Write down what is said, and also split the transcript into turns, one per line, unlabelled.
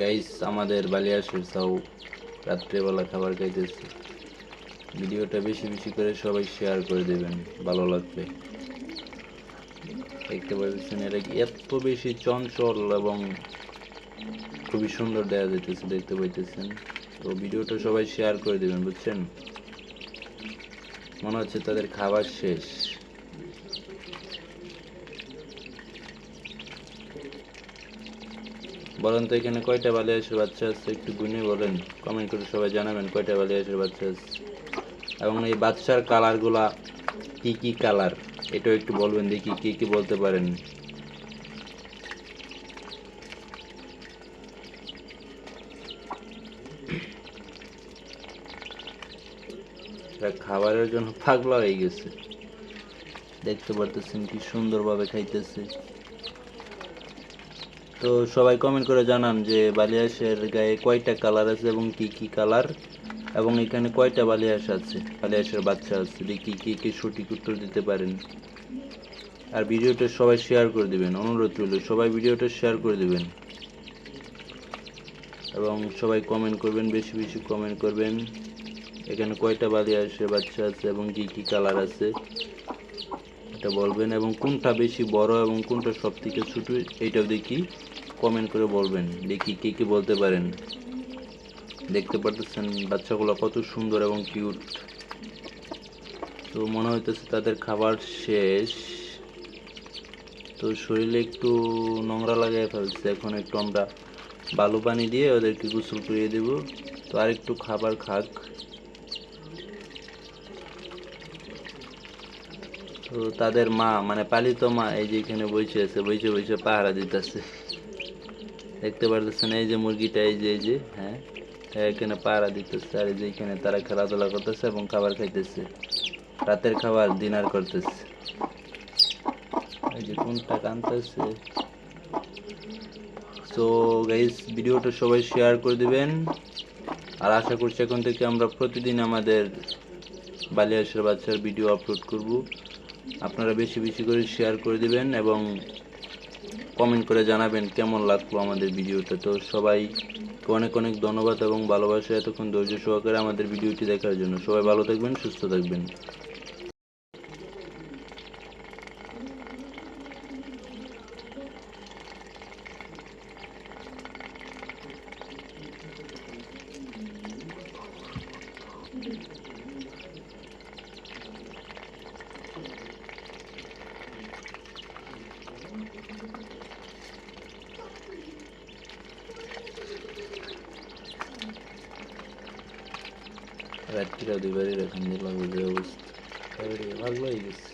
Guys আমাদের বালিয়াসের চাও রাত্রেবেলা খাবার খাইতেছে। ভিডিওটা বেশি বেশি করে সবাই শেয়ার করে দেবেন, ভালো লাগবে। দেখতে পাচ্ছেন কি এত বেশি চঞ্চল এবং খুবই সুন্দর দেখা যাইতেছে, দেখতে পাইতেছেন। তো ভিডিওটা সবাই শেয়ার করে দেবেন, বুঝছেন? মনে হচ্ছে তাদের খাবার শেষ। বলেন তো, এখানে কয়টা বালিয়াসের বাচ্চা আছে? একটু গুনে বলেন। কমেন্ট করে সবাই জানাবেন কয়টা বালিয়াসের বাচ্চা আছে। এবং এই বাচ্চার কালারগুলা কি কি কালার এটাও একটু বলবেন, দেখি কি কি বলতে পারেন। খাবারের জন্য পাগলা হয়ে গেছে। দেখতে পারতেছেন কি সুন্দরভাবে খাইতেছে। তো সবাই কমেন্ট করে জানান যে বালিয়াসের গায়ে কয়টা কালার আছে এবং কি কি কালার এবং এখানে কয়টা বালিয়াস আছে? বালিয়াসের বাচ্চা আছে। দেখি কি কি সঠিক উত্তর দিতে পারেন? আর ভিডিওটা সবাই শেয়ার করে দিবেন। অনুরোধ রইল, সবাই ভিডিওটা শেয়ার করে দিবেন। এবং সবাই কমেন্ট করবেন, বেশি বেশি কমেন্ট করবেন। এখানে কয়টা বালিয়াসের বাচ্চা আছে এবং কি কি কালার আছে? এটা বলবেন এবং কোনটা বেশি বড় এবং কোনটা সব থেকে ছোট এইটাও দেখি কমেন্ট করে বলবেন। দেখি কে কে বলতে পারেন। দেখতে পারতেছেন বাচ্চাগুলো কত সুন্দর এবং কিউট তো মনে হইতেছে তাদের খাবার শেষ। তো শরীরে একটু নোংরা লাগাই ফেলছে, এখন একটু আমরা বালু পানি দিয়ে ওদেরকে গোসল করিয়ে দেব। তো আর একটু খাবার খাক। তো তাদের মা মানে পালিত মা, এই যে এখানে বসে আছে, বসে বসে পাহারা দিতেছে। দেখতে পারতেছেন, এই যে মুরগিটা, এই যে এই যে হ্যাঁ? এখানে পাহারা দিতেছে, আর এই যে এখানে তারা খেলাধুলা করতেছে এবং খাবার খাইতেছে। রাতের খাবার, ডিনার করতেছে। এই যে কোনটা কানতেছে? তো গাইস ভিডিওটা সবাই শেয়ার করে দিবেন। আর আশা করছি এখন থেকে আমরা প্রতিদিন আমাদের বালিয়াসের বাচ্চার ভিডিও আপলোড করব। আপনারা বেশি বেশি করে শেয়ার করে দিবেন এবং কমেন্ট করে জানাবেন কেমন লাগল আমাদের ভিডিওটা। তো সবাই অনেক অনেক ধন্যবাদ এবং ভালোবাসা এতক্ষণ ধৈর্য সহকারে আমাদের ভিডিওটি দেখার জন্য। সবাই ভালো থাকবেন, সুস্থ থাকবেন। রাত্রিরা দুইবারই এরকম দেখলাম অবস্থা ভালো হয়ে গেছে